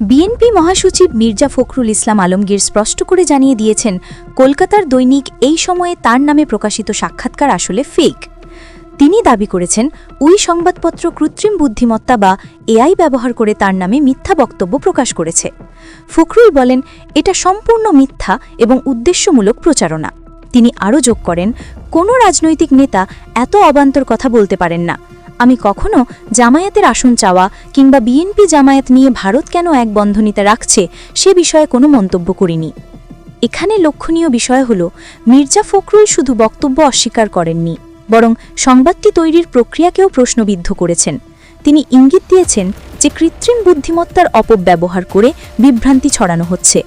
BNP মহাসচিব মির্জা ফখরুল ইসলাম আলমগীর স্পষ্ট করে জানিয়ে দিয়েছেন, কলকাতার দৈনিক এই সময়ে তার নামে প্রকাশিত সাক্ষাৎকার আসলে ফেক তিনি দাবি করেছেন, ওই সংবাদপত্র কৃত্রিম বুদ্ধিমত্তা বা এআই ব্যবহার করে তার নামে মিথ্যা বক্তব্য প্রকাশ করেছে। ফখরুল বলেন, এটা সম্পূর্ণ মিথ্যা এবং উদ্দেশ্যমূলক প্রচারণা। তিনি আরও যোগ করেন, কোনো রাজনৈতিক নেতা এত অবান্তর কথা বলতে পারেন না। আমি কখনো জামায়াতের আসন চাওয়া কিংবা বিএনপি জামায়াত নিয়ে ভারত কেন এক বন্ধনীতে রাখছে সে বিষয়ে কোনো মন্তব্য করিনি। এখানে লক্ষণীয় বিষয় হল, মির্জা ফখরুল শুধু বক্তব্য অস্বীকার করেননি, বরং সংবাদটি তৈরির প্রক্রিয়াকেও প্রশ্নবিদ্ধ করেছেন। তিনি ইঙ্গিত দিয়েছেন যে কৃত্রিম বুদ্ধিমত্তার অপব্যবহার করে বিভ্রান্তি ছড়ানো হচ্ছে।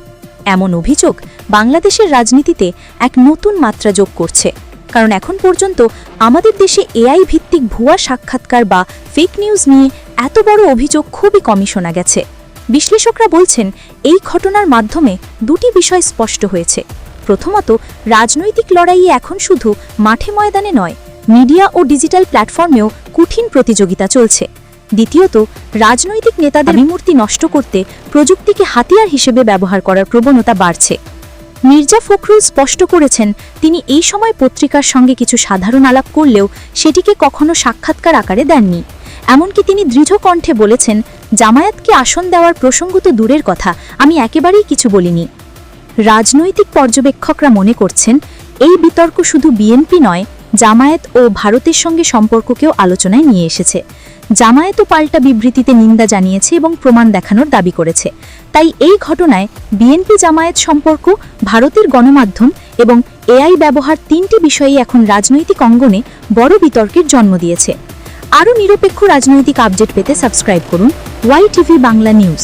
এমন অভিযোগ বাংলাদেশের রাজনীতিতে এক নতুন মাত্রা যোগ করছে। কারণ এখন পর্যন্ত আমাদের দেশে এআই ভিত্তিক ভুয়া সাক্ষাৎকার বা ফেক নিউজ নিয়ে এত বড় অভিযোগ খুবই কমই শোনা গেছে। বিশ্লেষকরা বলছেন এই ঘটনার মাধ্যমে দুটি বিষয় স্পষ্ট হয়েছে। প্রথমত রাজনৈতিক লড়াইয়ে এখন শুধু মাঠে ময়দানে নয় মিডিয়া ও ডিজিটাল প্ল্যাটফর্মেও কঠিন প্রতিযোগিতা চলছে। দ্বিতীয়ত রাজনৈতিক নেতাদের বিমূর্তি নষ্ট করতে প্রযুক্তিকে হাতিয়ার হিসেবে ব্যবহার করার প্রবণতা বাড়ছে। মির্জা ফখরুল স্পষ্ট করেছেন, তিনি এই সময় পত্রিকার সঙ্গে কিছু সাধারণ আলাপ করলেও সেটিকে কখনো সাক্ষাৎকার আকারে দেননি। এমনকি তিনি দৃঢ় কণ্ঠে বলেছেন, জামায়াতকে আসন দেওয়ার প্রসঙ্গ তো দূরের কথা, আমি একেবারেই কিছু বলিনি। রাজনৈতিক পর্যবেক্ষকরা মনে করছেন, এই বিতর্ক শুধু বিএনপি নয়, জামায়াত ও ভারতের সঙ্গে সম্পর্ককেও আলোচনায় নিয়ে এসেছে। জামায়াতও পাল্টা বিবৃতিতে নিন্দা জানিয়েছে এবং প্রমাণ দেখানোর দাবি করেছে। তাই এই ঘটনায় বিএনপি জামায়াত সম্পর্ক, ভারতের গণমাধ্যম এবং এআই ব্যবহার তিনটি বিষয়েই এখন রাজনৈতিক অঙ্গনে বড় বিতর্কের জন্ম দিয়েছে। আরও নিরপেক্ষ রাজনৈতিক আপডেট পেতে সাবস্ক্রাইব করুন ওয়াই টিভি বাংলা নিউজ।